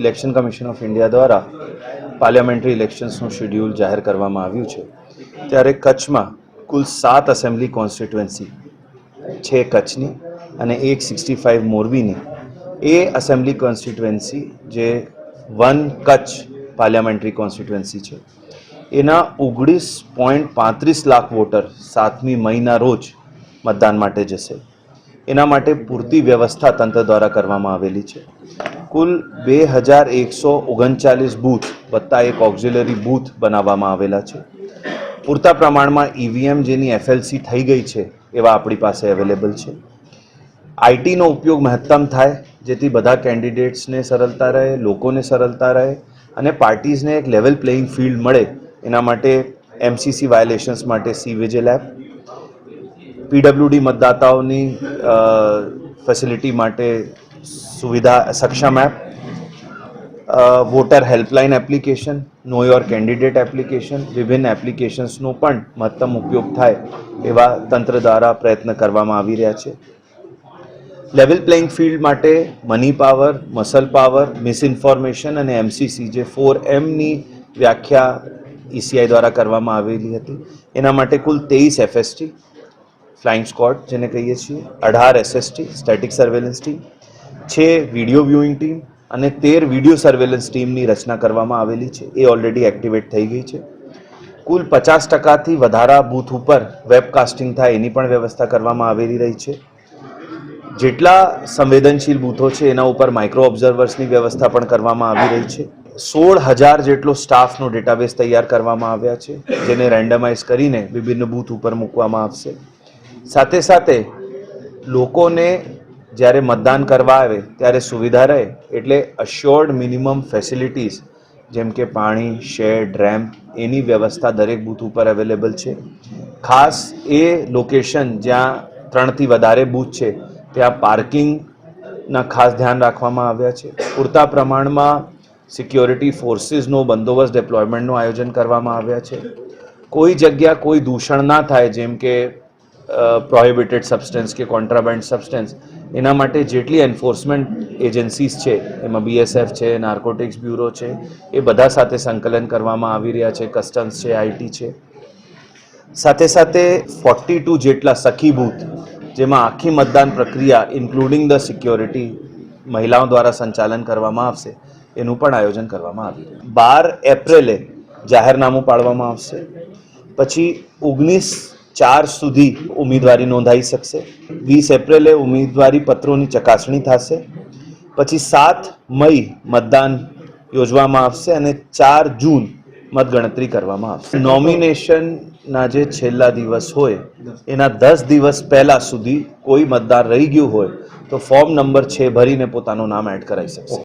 Election commission of India દ્વારા પાર્લિયામેન્ટરી ઇલેક્શન્સનું schedule જાહેર કરવામાં આવ્યું છે. ત્યારે કચ્છમાં કુલ સાત એસેમ્બલી કોન્સ્ટિટ્યુએન્સી છે કચ્છની અને એક સિક્સટી ફાઇવ મોરબીની. એ એસેમ્બલી કોન્સ્ટિટ્યુએન્સી જે વન કચ્છ પાર્લિયામેન્ટરી કોન્સ્ટિટ્યુએન્સી છે, એના ઓગણીસ પોઈન્ટ પાંત્રીસ લાખ વોટર સાતમી મહિના રોજ મતદાન માટે જશે. એના માટે પૂરતી વ્યવસ્થા તંત્ર દ્વારા કરવામાં આવેલી છે. કુલ બે હજાર એકસો ઓગણચાલીસ બૂથ વત્તા એક ઓક્ઝિલરી બૂથ બનાવવામાં આવેલા છે. પૂરતા પ્રમાણમાં ઈવીએમ જેની એફએલસી થઈ ગઈ છે એવા આપણી પાસે અવેલેબલ છે. આઈટીનો ઉપયોગ મહત્તમ થાય, જેથી બધા કેન્ડિડેટ્સને સરળતા રહે, લોકોને સરળતા રહે અને પાર્ટીઝને એક લેવલ પ્લેઇંગ ફિલ્ડ મળે એના માટે એમસીસી વાયોલેશન્સ માટે સી વિજિલ એપ પીડબ્લ્યુડી મતદાતાઓની ફેસિલિટી માટે સુવિધા સક્ષમ app voter helpline application know your candidate application વિભિન્ન એપ્લિકેશન્સનો પણ મહત્તમ ઉપયોગ થાય એવા તંત્ર દ્વારા પ્રયત્ન કરવામાં આવી રહ્યા છે લેવલ પ્લેઇંગ ફિલ્ડ માટે money power muscle power misinformation અને એમસીસી જે ફોર એમની વ્યાખ્યા ઈસીઆઈ દ્વારા કરવામાં આવેલી હતી એના માટે કુલ તેવીસ એફએસટી ફ્લાઇંગ સ્કોડ જેને કહીએ છીએ અઢાર એસએસટી સ્ટેટિક સર્વેલન્સ ટીમ છે વીડિયો વ્યુઇંગ ટીમ અને તેર વીડિયો સર્વેલન્સ ટીમની રચના કરવામાં આવેલી છે. એ ઓલરેડી એક્ટિવેટ થઈ ગઈ છે. કુલ પચાસ ટકાથી વધારા બૂથ ઉપર વેબકાસ્ટિંગ થાય એની પણ વ્યવસ્થા કરવામાં આવેલી રહી છે. જેટલા સંવેદનશીલ બૂથો છે એના ઉપર માઇક્રો ઓબ્ઝર્વર્સની વ્યવસ્થા પણ કરવામાં આવી રહી છે. સોળ હજાર જેટલો સ્ટાફનો ડેટાબેઝ તૈયાર કરવામાં આવ્યા છે, જેને રેન્ડમાઇઝ કરીને વિભિન્ન બૂથ ઉપર મૂકવામાં આવશે. સાથે સાથે લોકોને જ્યારે મતદાન કરવા આવે, ત્યારે સુવિધા રહે એટલે અશ્યોર્ડ મિનિમમ ફેસિલિટીઝ જેમ કે પાણી શેડ રેમ્પ એની વ્યવસ્થા દરેક બૂથ ઉપર અવેલેબલ છે. ખાસ એ લોકેશન જ્યાં ત્રણથી વધારે બૂથ છે, ત્યાં પાર્કિંગના ખાસ ધ્યાન રાખવામાં આવ્યા છે. પૂરતા પ્રમાણમાં સિક્યોરિટી ફોર્સીસનો બંદોબસ્ત ડિપ્લોયમેન્ટનું આયોજન કરવામાં આવ્યા છે. કોઈ જગ્યા કોઈ દૂષણ ના થાય, જેમ કે પ્રોહિબિટેડ સબસ્ટન્સ કે કોન્ટ્રાબેન્ડ સબસ્ટન્સ એના માટે જેટલી એન્ફોર્સમેન્ટ એજન્સીસ છે, એમાં બીએસએફ છે નાર્કોટિક્સ બ્યુરો છે, એ બધા સાથે સંકલન કરવામાં આવી રહ્યા છે કસ્ટમ્સ છે આઈટી છે. સાથે સાથે ફોર્ટી ટુ જેટલા સખી બૂથ, જેમાં આખી મતદાન પ્રક્રિયા ઇન્ક્લુડિંગ ધ સિક્યોરિટી મહિલાઓ દ્વારા સંચાલન કરવામાં આવશે, એનું પણ આયોજન કરવામાં આવ્યું બાર એપ્રિલે જાહેરનામું પાડવામાં આવશે. પછી ઓગણીસ ચાર સુધી ઉમેદવારી નોંધાઈ શકશે. વીસ એપ્રિલે ઉમેદવારી પત્રોની ચકાસણી થશે. પછી સાત મઈ મતદાન યોજવામાં આવશે અને ચાર જૂન મતગણતરી કરવામાં આવશે. નોમિનેશનના જે છેલ્લા દિવસ હોય, એના દસ દિવસ પહેલા સુધી કોઈ મતદાર રહી ગયું હોય, તો ફોર્મ નંબર છે ભરીને પોતાનું નામ એડ કરાવી શકશે.